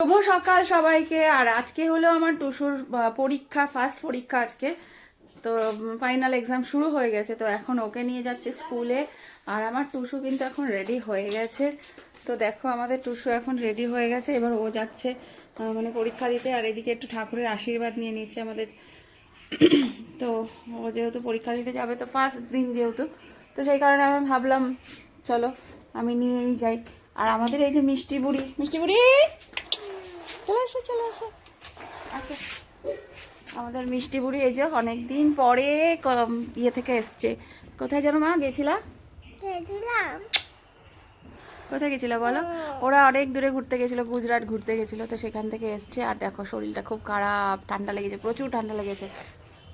শুভ সকাল সবাইকে। আর আজকে হলো আমার টুসুর পরীক্ষা ফার্স্ট পরীক্ষা আজকে। তো ফাইনাল এক্সাম শুরু হয়ে গেছে, তো এখন ওকে নিয়ে যাচ্ছে স্কুলে আর আমার টুসু কিন্তু এখন রেডি হয়ে গেছে। তো দেখো, আমাদের টুসু এখন রেডি হয়ে গেছে। এবার ও যাচ্ছে মানে পরীক্ষা দিতে। আর এদিকে একটু ঠাকুরের আশীর্বাদ নিয়ে নিচ্ছে আমাদের। তো, ও যেহেতু পরীক্ষা দিতে যাবে, তো ফার্স্ট দিন যেহেতু। তো সেই কারণে আমি ভাবলাম, চলো, আমি নিয়েই যাই। আর আমাদের এই যে মিষ্টি বুড়ি মিষ্টি বুড়ি! চলে আসো চলে আসো। আসো। আমাদের মিষ্টি বুড়ি এই যে অনেক দিন পরে ইয়ে থেকে এসছে। কোথায় যেন মা গেছিলাম গেছিলাম। কোথায় গেছিল বলো? ওরা অনেক দূরে ঘুরতে গেছিল গুজরাট ঘুরতে গেছিল তো সেখান থেকে এসছে। আর দেখো শরীরটা খুব খারাপ ঠান্ডা লেগেছে প্রচুর ঠান্ডা লেগেছে।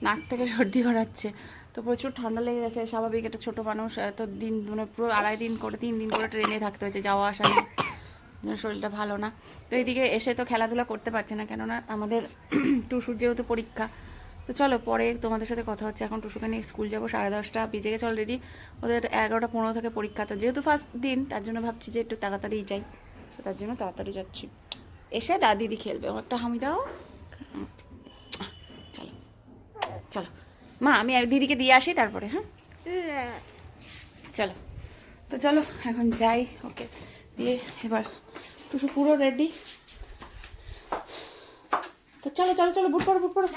নাক থেকে সর্দি করাচ্ছে তো প্রচুর ঠান্ডা লেগে গেছে। স্বাভাবিক একটা ছোটো মানুষ এত দিন মানে পুরো আড়াই দিন করে তিন দিন করে ট্রেনে থাকতে হয়েছে যাওয়া আসা শরীরটা ভালো না। তো এইদিকে এসে তো খেলাধুলা করতে পারছে না কেননা আমাদের টুসুর যেহেতু পরীক্ষা তো চলো পরে তোমাদের সাথে কথা হচ্ছে। এখন টুসুকে নিয়ে স্কুল যাব সাড়ে দশটা বেজে গেছে অলরেডি ওদের এগারোটা পনেরো থেকে পরীক্ষা তো যেহেতু ফার্স্ট দিন তার জন্য ভাবছি যে একটু তাড়াতাড়ি যাই। তো তার জন্য তাড়াতাড়ি যাচ্ছি। এসে দা দিদি খেলবে ও একটা হামি দাও। চলো চলো। মা আমি এক দিদিকে দিয়ে আসি তারপরে হ্যাঁ। চলো। তো চলো এখন যাই ওকে। দিয়ে এবার টুসু পুরো রেডি তো চলো চলো চলো বুট পড়ো বুট পড়ো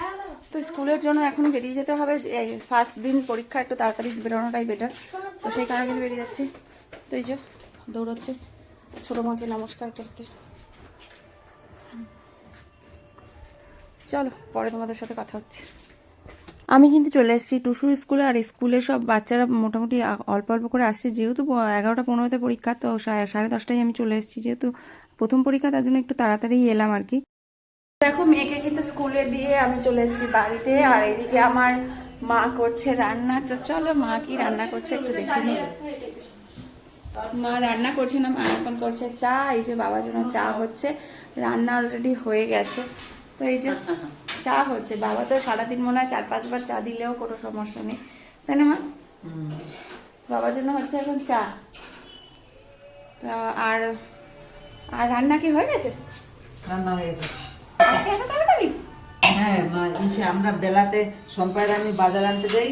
তো স্কুলের জন্য এখন বেরিয়ে যেতে হবে। এই ফার্স্ট দিন পরীক্ষা একটু তাড়াতাড়ি বেরোনোটাই বেটার তো সেই কারণে কিন্তু বেরিয়ে যাচ্ছি। তো এই যে, দৌড়চ্ছে ছোটো মাকে নমস্কার করতে। চলো, পরে তোমাদের সাথে কথা হচ্ছে। আমি কিন্তু চলে এসেছি টুসুর স্কুলে, আর স্কুলে সব বাচ্চারা মোটামুটি অল্প অল্প করে আসছে। যেহেতু এগারোটা পনেরোতে পরীক্ষা, তো সাড়ে দশটায় আমি চলে এসেছি। যেহেতু প্রথম পরীক্ষা তার জন্য একটু তাড়াতাড়ি এলাম আর কি। দেখো মেয়েকে কিন্তু স্কুলে দিয়ে আমি চলে এসেছি বাড়িতে আর এদিকে আমার মা করছে রান্না। তো চলো মা কি রান্না করছে একটু দেখে নিই। মা রান্না করছে না মা এখন করছে চা এই যে বাবার জন্য চা হচ্ছে। রান্না অলরেডি হয়ে গেছে। তো এই যে চা হচ্ছে বাবা তো সারাদিন মনে হয় চার পাঁচবার চা দিলেও কোনো সমস্যা নেই। তাই না মা? বাবার জন্য হচ্ছে এখন চা। তা আর আর রান্না কি হয়ে গেছে? রান্না হয়ে গেছে। আজকে এত তাড়াতাড়ি? হ্যাঁ আমরা বেলাতে সম্পায়ের আমি বাজার আনতে যাই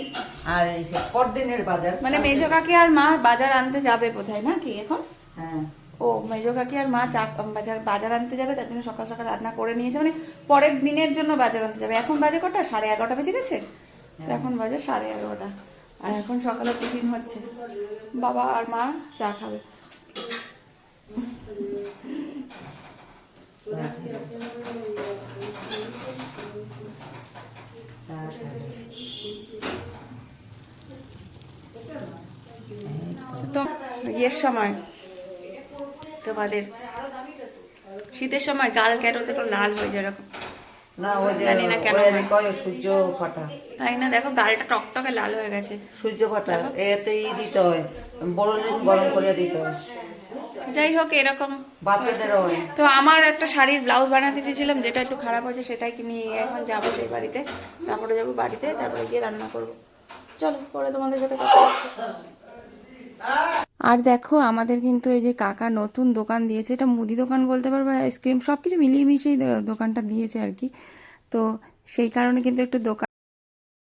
আর এসে পরদিনের বাজার। মানে মেজো কাকি আর মা বাজার আনতে যাবে কোথায় না কি এখন? হ্যাঁ। ও মেজো কাকি আর মা চা বাজার বাজার আনতে যাবে তার জন্য সকাল সকাল রান্না করে নিয়েছে মানে পরের দিনের জন্য বাজার আনতে যাবে। এখন বাজে কটা? সাড়ে এগারোটা বেজে গেছে? তো এখন বাজে সাড়ে এগারোটা। আর এখন সকালে টিফিন হচ্ছে। বাবা আর মা চা খাবে। তো ইয়ের সময় তোমাদের শীতের সময় গাল কেন তো লাল হয়ে যায় এরকম। জানি না কেন সূর্য ফাটা। তাই না দেখো গালটা টকটকে লাল হয়ে গেছে। সূর্য ফাটা এতে ই দিতে হয় বড় গরম করে দিতে হয়। যাই হোক এরকম। তো আমার একটা শাড়ির ব্লাউজ বানাতে দিয়েছিলাম যেটা একটু খারাপ হয়েছে সেটাই কিনে এখন যাব সেই বাড়িতে। তারপরে যাব বাড়িতে তারপরে গিয়ে রান্না করব। চলো পরে তোমাদের সাথে কথা আর দেখো আমাদের কিন্তু এই যে কাকা নতুন দোকান দিয়েছে এটা মুদি দোকান বলতে পারব আইসক্রিম সব কিছু মিলিয়ে মিশিয়ে দোকানটা দিয়েছে আর কি। তো সেই কারণে কিন্তু একটু দোকান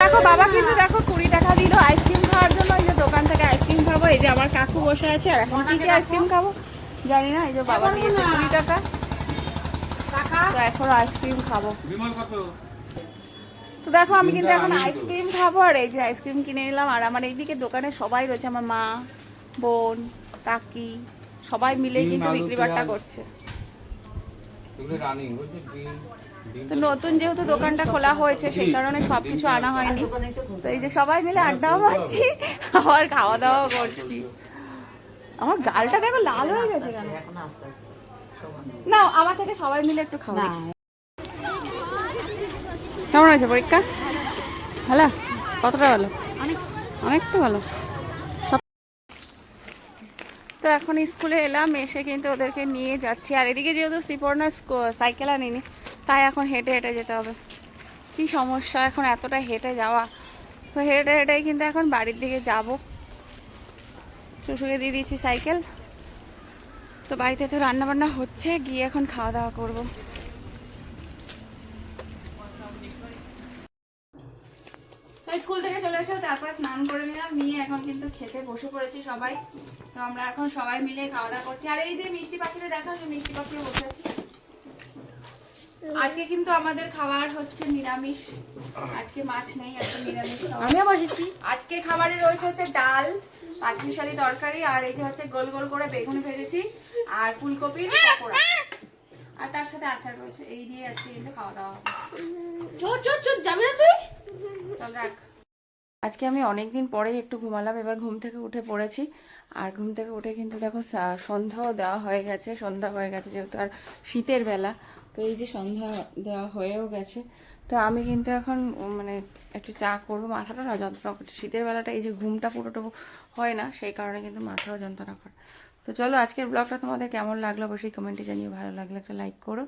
দেখো বাবা কিন্তু দেখো কুড়ি টাকা দিল আইসক্রিম খাওয়ার জন্য। আইসক্রিম খাব এই যে আমার কাকু বসে আছে আর এখন কি কি আইসক্রিম খাব? জানি না এই যে বাবা দিয়েছে কুড়ি টাকা তো এখন আইসক্রিম খাব। তো দেখো আমি কিন্তু এখন আইসক্রিম খাব আর এই যে আইসক্রিম কিনে নিলাম আর আমার এইদিকে দোকানে সবাই রয়েছে আমার মা বোন কাকি সবাই মিলে কিন্তু বিক্রি বাট্টা করছে। এগুলো রানিং তো নতুন যেহেতু দোকানটা খোলা হয়েছে সেই কারণে সবকিছু আনা হয়নি। তো এই যে সবাই মিলে আড্ডাও মারছি আবার খাওয়া দাওয়াও করছি। আমার গালটা দেখো লাল হয়ে গেছে কেন? না আমার থেকে সবাই মিলে একটু খাওয়া কেমন হয়েছে পরীক্ষা? ভালো? কতটা ভালো? অনেকটা ভালো। তো এখন স্কুলে এলাম এসে কিন্তু ওদেরকে নিয়ে যাচ্ছি। আর এদিকে যেহেতু সিপর্ণা সাইকেল আনিনি তাই এখন হেঁটে হেঁটে যেতে হবে। কি সমস্যা? এখন এতটা হেঁটে যাওয়া। তো হেঁটে হেঁটেই কিন্তু এখন বাড়ির দিকে যাব। শ্বশুরকে দিয়ে দিয়েছি সাইকেল। তো বাড়িতে তো রান্না বান্না হচ্ছে, গিয়ে এখন খাওয়া দাওয়া করব। স্কুল থেকে চলে এসে তারপরে স্নান করে নিলাম। নিয়ে এখন কিন্তু খেতে বসে পড়েছি সবাই। তো আমরা এখন সবাই মিলে খাওয়া দাওয়া করছি। আর এই যে মিষ্টি পাখিটা দেখা, যে মিষ্টি পাখিও বসে আছে। আজকে কিন্তু আমাদের খাবার হচ্ছে নিরামিষ। আজকে মাছ নেই আজকে নিরামিষ আমিও বসেছি। আজকে খাবারে রয়েছে হচ্ছে ডাল পাঁচমিশালি তরকারি আর এই যে হচ্ছে গোল গোল করে বেগুন ভেজেছি আর ফুলকপির পকোড়া। আর তার সাথে আচার রয়েছে। এই দিয়ে আজকে কিন্তু খাওয়া দাওয়া চোর চোর চোর যাবি না তুই? চল রাখ। আজকে আমি অনেক দিন পরেই একটু ঘুমালাম এবার ঘুম থেকে উঠে পড়েছি। আর ঘুম থেকে উঠে কিন্তু দেখো সন্ধ্যাও দেওয়া হয়ে গেছে সন্ধ্যা হয়ে গেছে যেহেতু আর শীতের বেলা। তো এই যে সন্ধ্যা দেওয়া হয়েও গেছে, তো আমি কিন্তু এখন মানে একটু চা করব, মাথাটা না যন্ত্রণা করছে। শীতের বেলাটা এই যে ঘুমটা পুরোটুকু হয় না, সেই কারণে কিন্তু মাথাও যন্ত্রণা করে। তো চলো আজকের ব্লগটা তোমাদের কেমন লাগল? অবশ্যই কমেন্টে জানিয়ে ভালো লাগলে একটা লাইক করো।